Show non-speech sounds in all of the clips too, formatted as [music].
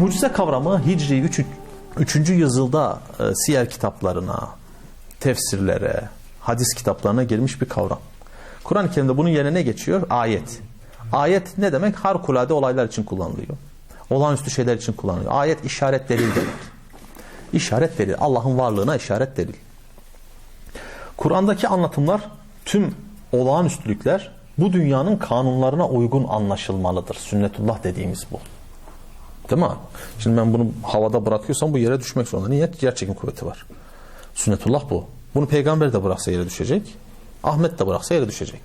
Mucize kavramı Hicri 3. 3. yüzyılda e, siyer kitaplarına, tefsirlere, hadis kitaplarına girmiş bir kavram. Kur'an-ı Kerim'de bunun yerine ne geçiyor? Ayet. Ayet ne demek? Harikulade olaylar için kullanılıyor. Olağanüstü şeyler için kullanılıyor. Ayet işaret delil demek. İşaret delil. Allah'ın varlığına işaret delil. Kur'an'daki anlatımlar tüm olağanüstülükler bu dünyanın kanunlarına uygun anlaşılmalıdır. Sünnetullah dediğimiz bu. Değil mi? Şimdi ben bunu havada bırakıyorsam bu yere düşmek zorunda. Niye? Yer çekim kuvveti var. Sünnetullah bu. Bunu peygamber de bıraksa yere düşecek. Ahmet de bıraksa yere düşecek.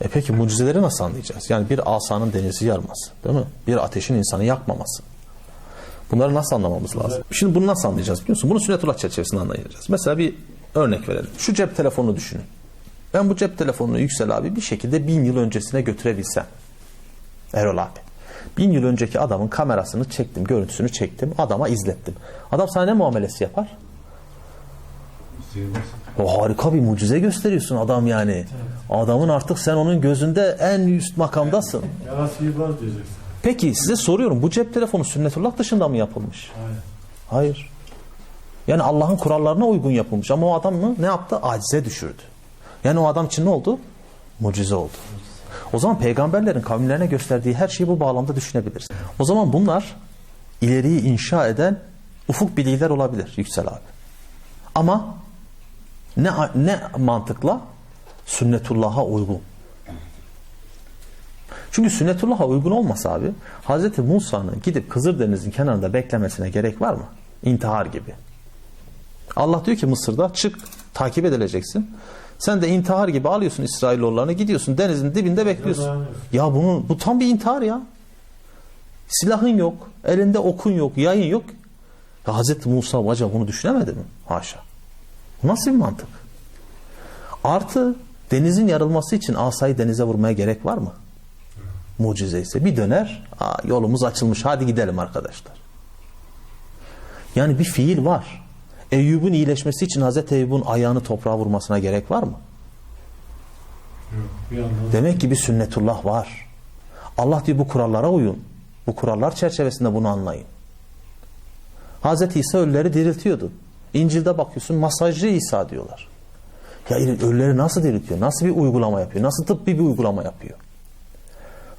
E peki mucizeleri nasıl anlayacağız? Yani bir asanın denizi yarması. Değil mi? Bir ateşin insanı yakmaması. Bunları nasıl anlamamız lazım? Şimdi bunu nasıl anlayacağız biliyor musun? Bunu sünnetullah çerçevesinde anlayacağız. Mesela bir örnek verelim. Şu cep telefonunu düşünün. Ben bu cep telefonunu Yüksel abi bir şekilde bin yıl öncesine götürebilsem. Erol abi. Bin yıl önceki adamın kamerasını çektim, görüntüsünü çektim, adama izlettim. Adam sana ne muamelesi yapar? O harika bir mucize gösteriyorsun adam yani. Adamın artık sen onun gözünde en üst makamdasın. [laughs] Ya sihirbaz diyeceksin. Peki size soruyorum bu cep telefonu sünnetullah dışında mı yapılmış? Hayır. Hayır. Yani Allah'ın kurallarına uygun yapılmış ama o adam mı ne yaptı? Acize düşürdü. Yani o adam için ne oldu? Mucize oldu. O zaman peygamberlerin kavimlerine gösterdiği her şeyi bu bağlamda düşünebiliriz. O zaman bunlar ileriyi inşa eden ufuk bilgiler olabilir Yüksel abi. Ama ne, ne mantıkla? Sünnetullah'a uygun. Çünkü sünnetullah'a uygun olmasa abi Hz. Musa'nın gidip Kızıldeniz'in kenarında beklemesine gerek var mı? İntihar gibi. Allah diyor ki Mısır'da çık takip edileceksin. Sen de intihar gibi alıyorsun İsrailoğullarını gidiyorsun denizin dibinde bekliyorsun. Ya bunun bu tam bir intihar ya. Silahın yok, elinde okun yok, yayın yok. Ya Hz. Musa acaba bunu düşünemedi mi? Haşa. Nasıl bir mantık? Artı denizin yarılması için asayı denize vurmaya gerek var mı? Mucize ise bir döner, aa, yolumuz açılmış hadi gidelim arkadaşlar. Yani bir fiil var. Eyyub'un iyileşmesi için Hazreti Eyyub'un ayağını toprağa vurmasına gerek var mı? Yok. Demek ki bir sünnetullah var. Allah diyor bu kurallara uyun. Bu kurallar çerçevesinde bunu anlayın. Hazreti İsa ölüleri diriltiyordu. İncil'de bakıyorsun masajcı İsa diyorlar. Ya ölüleri nasıl diriltiyor? Nasıl bir uygulama yapıyor? Nasıl tıbbi bir uygulama yapıyor?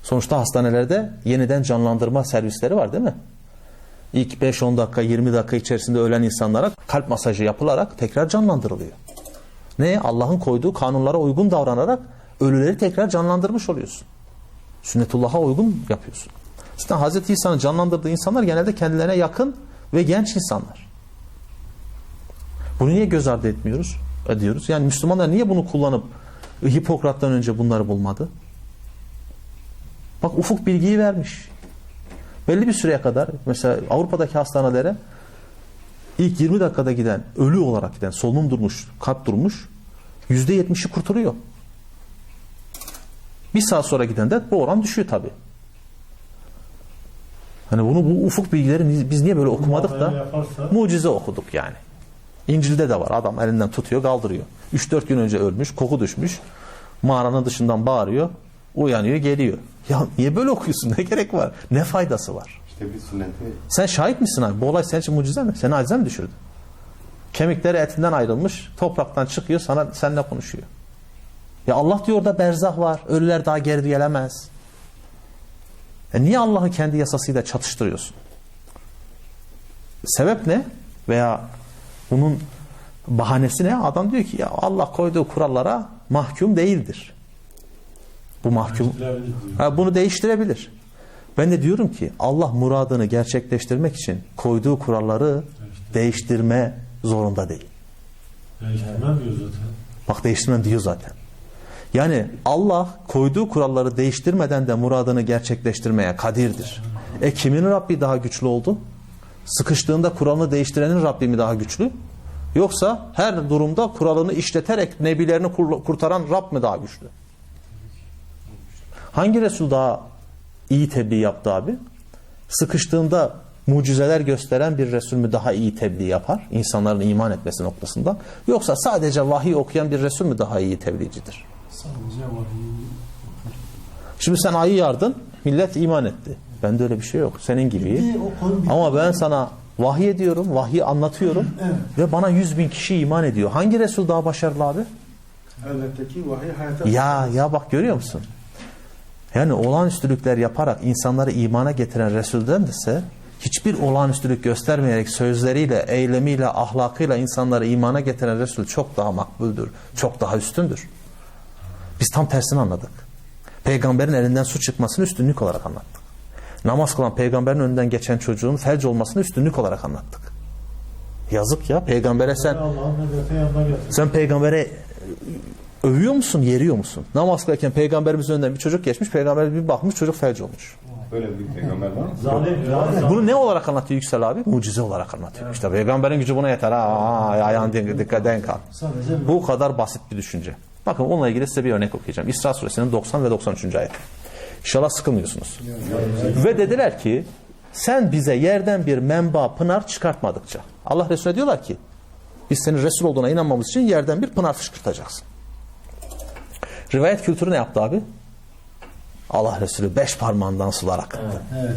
Sonuçta hastanelerde yeniden canlandırma servisleri var değil mi? İlk 5-10 dakika 20 dakika içerisinde ölen insanlara kalp masajı yapılarak tekrar canlandırılıyor. Ne? Allah'ın koyduğu kanunlara uygun davranarak ölüleri tekrar canlandırmış oluyorsun. Sünnetullah'a uygun yapıyorsun. Zaten Hz. İsa'nın canlandırdığı insanlar genelde kendilerine yakın ve genç insanlar. Bunu niye göz ardı etmiyoruz? Ediyoruz. Yani Müslümanlar niye bunu kullanıp Hipokrat'tan önce bunları bulmadı? Bak ufuk bilgiyi vermiş. Belli bir süreye kadar mesela Avrupa'daki hastanelere ilk 20 dakikada giden, ölü olarak giden, solunum durmuş, kalp durmuş %70'i kurtuluyor. Bir saat sonra giden de bu oran düşüyor tabi. Hani bunu bu ufuk bilgileri biz niye böyle okumadık da yaparsa mucize okuduk yani. İncil'de de var. Adam elinden tutuyor, kaldırıyor. 3-4 gün önce ölmüş, koku düşmüş. Mağaranın dışından bağırıyor. Uyanıyor, geliyor. Ya niye böyle okuyorsun? [laughs] Ne gerek var? Ne faydası var? İşte bir sünneti Sen şahit misin abi? Bu olay senin için mucize mi? Seni acize mi düşürdü? Kemikleri etinden ayrılmış, topraktan çıkıyor, sana seninle konuşuyor. Ya Allah diyor orada berzah var. Ölüler daha geri gelemez. E niye Allah'ı kendi yasasıyla çatıştırıyorsun? Sebep ne? Veya bunun bahanesi ne? Adam diyor ki ya Allah koyduğu kurallara mahkum değildir. Bu mahkum. Ha, bunu değiştirebilir. Ben de diyorum ki Allah muradını gerçekleştirmek için koyduğu kuralları değiştirme zorunda değil. Değiştirmem diyor zaten. Bak değiştirmem diyor zaten. Yani Allah koyduğu kuralları değiştirmeden de muradını gerçekleştirmeye kadirdir. E kimin Rabbi daha güçlü oldu? Sıkıştığında kuralını değiştirenin Rabbi mi daha güçlü? Yoksa her durumda kuralını işleterek nebilerini kur- kurtaran Rab mi daha güçlü? Hangi Resul daha iyi tebliğ yaptı abi? Sıkıştığında mucizeler gösteren bir Resul mü daha iyi tebliğ yapar? İnsanların iman etmesi noktasında. Yoksa sadece vahiy okuyan bir Resul mü daha iyi tebliğcidir? Sadece vahiy. Şimdi sen ayı yardın, millet iman etti. Bende öyle bir şey yok. Senin gibi. Ama ben sana vahiy ediyorum, vahiy anlatıyorum Evet. ve bana yüz bin kişi iman ediyor. Hangi Resul daha başarılı abi? Elbette ki vahiy hayata Ya ya bak görüyor musun? Yani olağanüstülükler yaparak insanları imana getiren Resul'den ise hiçbir olağanüstülük göstermeyerek sözleriyle, eylemiyle, ahlakıyla insanları imana getiren Resul çok daha makbuldür, çok daha üstündür. Biz tam tersini anladık. Peygamberin elinden su çıkmasını üstünlük olarak anlattık. Namaz kılan peygamberin önünden geçen çocuğun felç olmasını üstünlük olarak anlattık. Yazık ya peygambere sen sen peygambere övüyor musun, yeriyor musun? Namaz kılarken peygamberimizin önünden bir çocuk geçmiş, peygamber bir bakmış çocuk felç olmuş. Böyle bir peygamber var mı? Zalim, zalim. Bunu ne olarak anlatıyor Yüksel abi? Mucize olarak anlatıyor. İşte peygamberin gücü buna yeter. Ha, ayağın denk, dikkat denk al. Bu kadar basit bir düşünce. Bakın onunla ilgili size bir örnek okuyacağım. İsra suresinin 90 ve 93. ayet. İnşallah sıkılmıyorsunuz. Ve dediler ki sen bize yerden bir menba pınar çıkartmadıkça. Allah Resulüne diyorlar ki biz senin Resul olduğuna inanmamız için yerden bir pınar fışkırtacaksın. Rivayet kültürü ne yaptı abi? Allah Resulü beş parmağından sular akıttı. evet.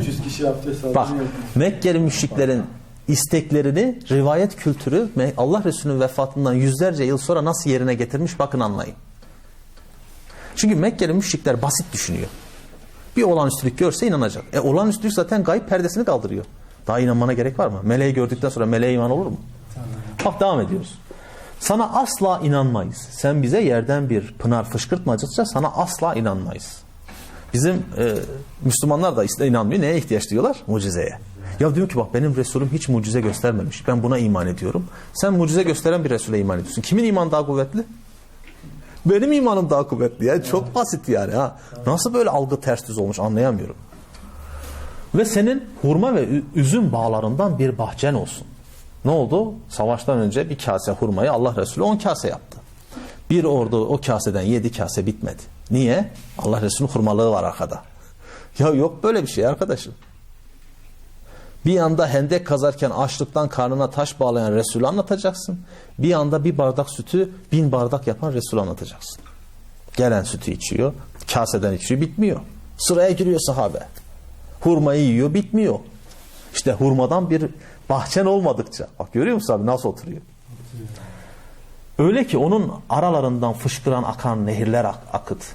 300 [laughs] kişi abdest Bak. Mekkeli müşriklerin isteklerini rivayet kültürü Allah Resulü'nün vefatından yüzlerce yıl sonra nasıl yerine getirmiş bakın anlayın. Çünkü Mekkeli müşrikler basit düşünüyor. Bir olağanüstülük görse inanacak. E olağanüstülük zaten gayb perdesini kaldırıyor. Daha inanmana gerek var mı? Meleği gördükten sonra meleğe iman olur mu? Bak devam ediyoruz. Sana asla inanmayız. Sen bize yerden bir pınar fışkırtmadıkça sana asla inanmayız. Bizim e, Müslümanlar da inanmıyor. Neye ihtiyaç duyuyorlar? Mucizeye. Ya diyor ki bak benim Resulüm hiç mucize göstermemiş. Ben buna iman ediyorum. Sen mucize gösteren bir Resul'e iman ediyorsun. Kimin imanı daha kuvvetli? Benim imanım daha kuvvetli. Ya çok basit yani ha. Nasıl böyle algı ters düz olmuş anlayamıyorum. Ve senin hurma ve üzüm bağlarından bir bahçen olsun. Ne oldu? Savaştan önce bir kase hurmayı Allah Resulü 10 kase yaptı. Bir ordu o kaseden 7 kase bitmedi. Niye? Allah Resulü hurmalığı var arkada. Ya yok böyle bir şey arkadaşım. Bir yanda hendek kazarken açlıktan karnına taş bağlayan Resulü anlatacaksın. Bir yanda bir bardak sütü bin bardak yapan Resulü anlatacaksın. Gelen sütü içiyor, kaseden içiyor, bitmiyor. Sıraya giriyor sahabe. Hurmayı yiyor, bitmiyor. İşte hurmadan bir bahçen olmadıkça. Bak görüyor musun abi nasıl oturuyor? Öyle ki onun aralarından fışkıran akan nehirler ak- akıt.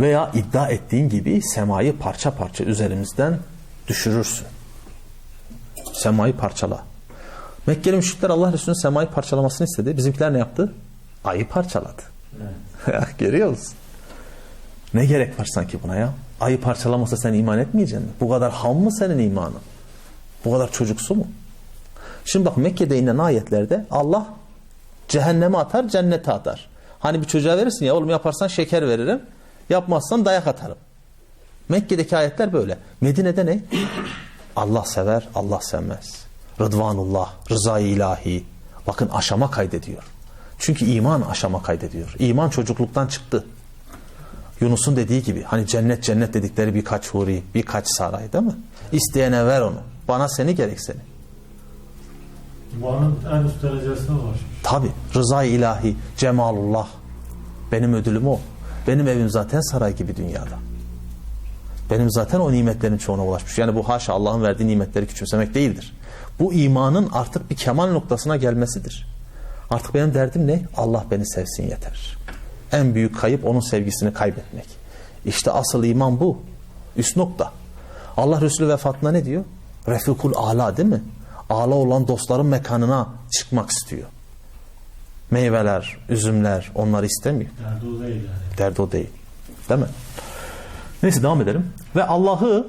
Veya iddia ettiğin gibi semayı parça parça üzerimizden düşürürsün. Semayı parçala. Mekkeli müşrikler Allah Resulü'nün semayı parçalamasını istedi. Bizimkiler ne yaptı? Ayı parçaladı. [laughs] Görüyor musun? Ne gerek var sanki buna ya? Ayı parçalamasa sen iman etmeyeceksin mi? Bu kadar ham mı senin imanın? Bu kadar çocuksu mu? Şimdi bak Mekke'de inen ayetlerde Allah cehenneme atar, cennete atar. Hani bir çocuğa verirsin ya oğlum yaparsan şeker veririm, yapmazsan dayak atarım. Mekke'deki ayetler böyle. Medine'de ne? [clears throat] Allah sever, Allah sevmez. Rıdvanullah, rızayı ilahi. Bakın aşama kaydediyor. Çünkü iman aşama kaydediyor. İman çocukluktan çıktı. Yunus'un dediği gibi hani cennet cennet dedikleri birkaç huri, birkaç saray değil mi? İsteyene ver onu. Bana seni gerek seni. İmanın en üst derecesine ulaşmış. Tabi rızayı ilahi, cemalullah. Benim ödülüm o. Benim evim zaten saray gibi dünyada. Benim zaten o nimetlerin çoğuna ulaşmış. Yani bu haşa Allah'ın verdiği nimetleri küçümsemek değildir. Bu imanın artık bir kemal noktasına gelmesidir. Artık benim derdim ne? Allah beni sevsin yeter. En büyük kayıp onun sevgisini kaybetmek. İşte asıl iman bu. Üst nokta. Allah Resulü vefatında ne diyor? Refikul ala değil mi? Ala olan dostların mekanına çıkmak istiyor. Meyveler, üzümler onları istemiyor. Derdi o değil yani. Derdi o değil. Değil mi? Neyse devam edelim. Ve Allah'ı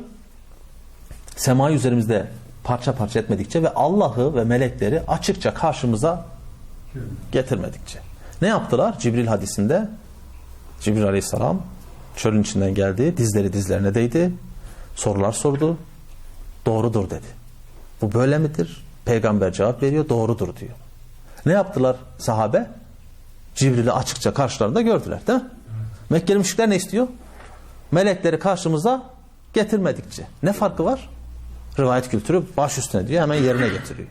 semayı üzerimizde parça parça etmedikçe ve Allah'ı ve melekleri açıkça karşımıza getirmedikçe. Ne yaptılar? Cibril hadisinde Cibril aleyhisselam çölün içinden geldi. Dizleri dizlerine değdi. Sorular sordu. Doğrudur dedi. Bu böyle midir? Peygamber cevap veriyor. Doğrudur diyor. Ne yaptılar sahabe? Cibril'i açıkça karşılarında gördüler değil mi? Mekkeli müşrikler ne istiyor? Melekleri karşımıza getirmedikçe. Ne farkı var? Rivayet kültürü baş üstüne diyor hemen yerine getiriyor.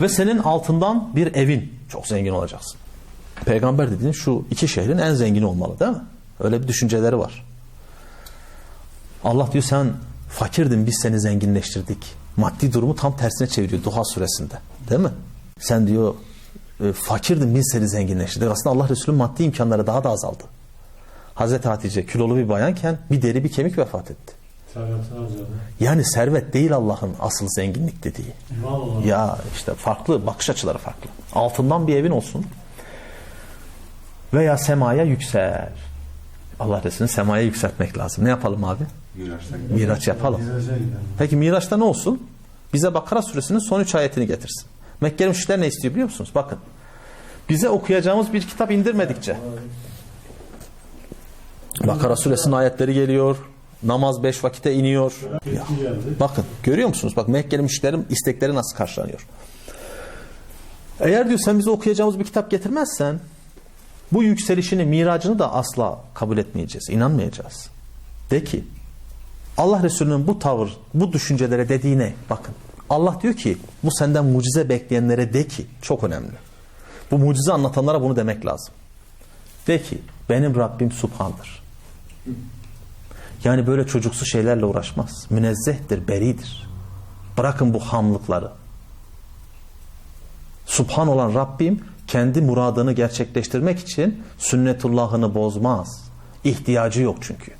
Ve senin altından bir evin çok zengin olacaksın. Peygamber dediğin şu iki şehrin en zengini olmalı değil mi? Öyle bir düşünceleri var. Allah diyor sen fakirdin biz seni zenginleştirdik. Maddi durumu tam tersine çeviriyor Duha suresinde. Değil mi? Sen diyor e, fakirdin biz seni zenginleştirdik. Aslında Allah Resulü'nün maddi imkanları daha da azaldı. Hazreti Hatice kilolu bir bayanken bir deri bir kemik vefat etti. Yani servet değil Allah'ın asıl zenginlik dediği. Olarak. Ya işte farklı bakış açıları farklı. Altından bir evin olsun. Veya semaya yüksel. Allah Resulü'nü semaya yükseltmek lazım. Ne yapalım abi? Miraç yapalım. Peki Miraç'ta ne olsun? Bize Bakara suresinin son üç ayetini getirsin. Mekkeli müşrikler ne istiyor biliyor musunuz? Bakın. Bize okuyacağımız bir kitap indirmedikçe. Bakara suresinin ayetleri geliyor. Namaz beş vakite iniyor. Geldi. Bakın görüyor musunuz? Bak Mekkeli müşrilerin istekleri nasıl karşılanıyor. Eğer diyor sen bize okuyacağımız bir kitap getirmezsen bu yükselişini, miracını da asla kabul etmeyeceğiz, inanmayacağız. De ki Allah Resulü'nün bu tavır, bu düşüncelere dediğine bakın. Allah diyor ki bu senden mucize bekleyenlere de ki çok önemli. Bu mucize anlatanlara bunu demek lazım. De ki benim Rabbim Subhan'dır. Yani böyle çocuksu şeylerle uğraşmaz. Münezzehtir, beridir. Bırakın bu hamlıkları. Subhan olan Rabbim kendi muradını gerçekleştirmek için sünnetullahını bozmaz. İhtiyacı yok çünkü.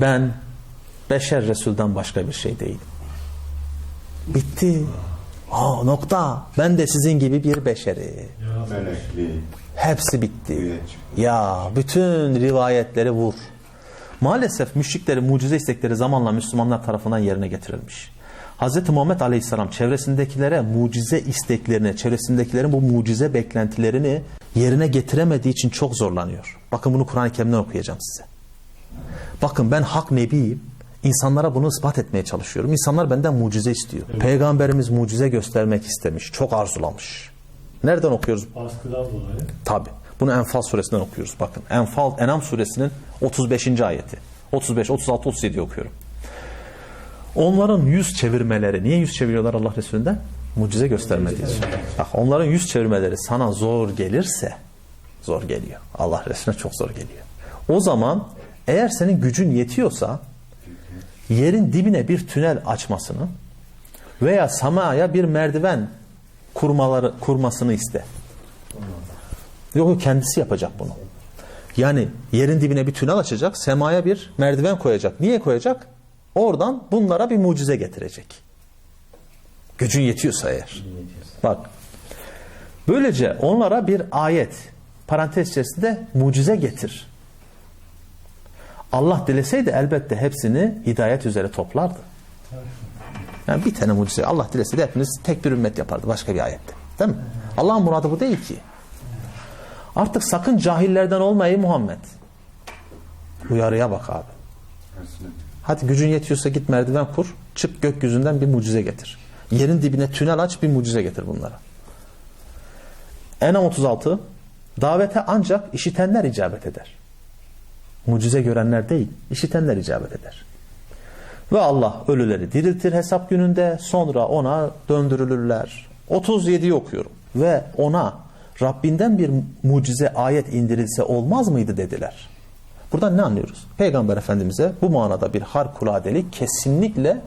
Ben beşer Resul'den başka bir şey değilim. Bitti. Aa, nokta. Ben de sizin gibi bir beşeri. Hepsi bitti. Ya bütün rivayetleri vur. Maalesef müşriklerin mucize istekleri zamanla Müslümanlar tarafından yerine getirilmiş. Hz. Muhammed Aleyhisselam çevresindekilere mucize isteklerini, çevresindekilerin bu mucize beklentilerini yerine getiremediği için çok zorlanıyor. Bakın bunu Kur'an-ı Kerim'den okuyacağım size. Bakın ben hak nebiyim. İnsanlara bunu ispat etmeye çalışıyorum. İnsanlar benden mucize istiyor. Peygamberimiz mucize göstermek istemiş. Çok arzulamış. Nereden okuyoruz Baskıdan dolayı. Tabi. Bunu Enfal suresinden okuyoruz. Bakın Enfal, Enam suresinin 35. ayeti. 35, 36, 37 okuyorum. Onların yüz çevirmeleri, niye yüz çeviriyorlar Allah Resulü'nden? Mucize göstermediği için. Bak onların yüz çevirmeleri sana zor gelirse, zor geliyor. Allah Resulüne çok zor geliyor. O zaman eğer senin gücün yetiyorsa yerin dibine bir tünel açmasını veya samaya bir merdiven kurmaları kurmasını iste. Yok kendisi yapacak bunu. Yani yerin dibine bir tünel açacak, semaya bir merdiven koyacak. Niye koyacak? Oradan bunlara bir mucize getirecek. Gücün yetiyorsa eğer. Bak. Böylece onlara bir ayet, parantez içerisinde mucize getir. Allah dileseydi elbette hepsini hidayet üzere toplardı. Yani bir tane mucize. Allah dileseydi hepiniz tek bir ümmet yapardı başka bir ayette. Değil mi? Allah'ın muradı bu değil ki. Artık sakın cahillerden olma ey Muhammed. Uyarıya bak abi. Hadi gücün yetiyorsa git merdiven kur. Çık gökyüzünden bir mucize getir. Yerin dibine tünel aç bir mucize getir bunlara. Enam 36 Davete ancak işitenler icabet eder. Mucize görenler değil, işitenler icabet eder. Ve Allah ölüleri diriltir hesap gününde sonra ona döndürülürler. 37'yi okuyorum. Ve ona Rabbinden bir mucize ayet indirilse olmaz mıydı dediler. Buradan ne anlıyoruz? Peygamber Efendimiz'e bu manada bir harikuladelik kesinlikle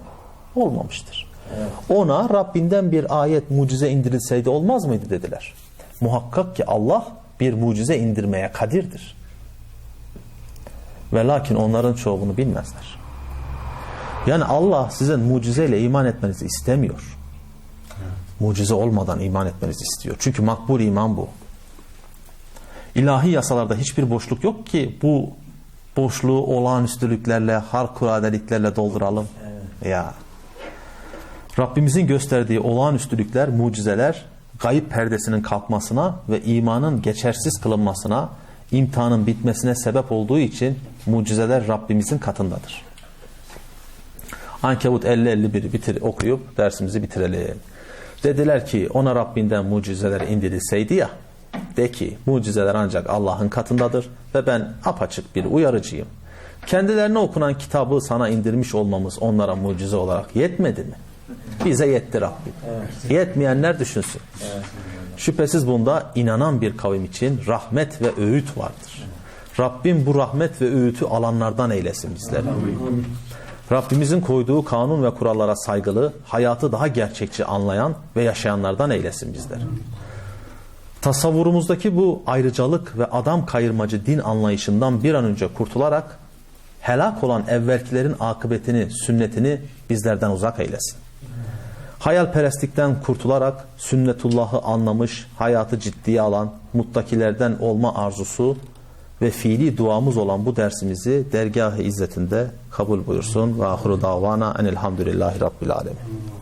olmamıştır. Ona Rabbinden bir ayet mucize indirilseydi olmaz mıydı dediler. Muhakkak ki Allah bir mucize indirmeye kadirdir. Ve lakin onların çoğu bunu bilmezler. Yani Allah sizin mucizeyle iman etmenizi istemiyor. Mucize olmadan iman etmenizi istiyor. Çünkü makbul iman bu. İlahi yasalarda hiçbir boşluk yok ki bu boşluğu olağanüstülüklerle, harikuladeliklerle dolduralım. Ya. Rabbimizin gösterdiği olağanüstülükler, mucizeler gayip perdesinin kalkmasına ve imanın geçersiz kılınmasına, imtihanın bitmesine sebep olduğu için mucizeler Rabbimizin katındadır. Ankebut 50-51 bitir, okuyup dersimizi bitirelim. Dediler ki ona Rabbinden mucizeler indirilseydi ya de ki mucizeler ancak Allah'ın katındadır ve ben apaçık bir uyarıcıyım. Kendilerine okunan kitabı sana indirmiş olmamız onlara mucize olarak yetmedi mi? Bize yetti Rabbim. Yetmeyenler düşünsün. Şüphesiz bunda inanan bir kavim için rahmet ve öğüt vardır. Rabbim bu rahmet ve öğütü alanlardan eylesin bizleri. Rabbimizin koyduğu kanun ve kurallara saygılı, hayatı daha gerçekçi anlayan ve yaşayanlardan eylesin bizleri. Tasavvurumuzdaki bu ayrıcalık ve adam kayırmacı din anlayışından bir an önce kurtularak helak olan evvelkilerin akıbetini, sünnetini bizlerden uzak eylesin. Hayalperestlikten kurtularak sünnetullahı anlamış, hayatı ciddiye alan, muttakilerden olma arzusu ve fiili duamız olan bu dersimizi dergah-ı izzetinde kabul buyursun. Ve ahiru davana enelhamdülillahi rabbil alemin.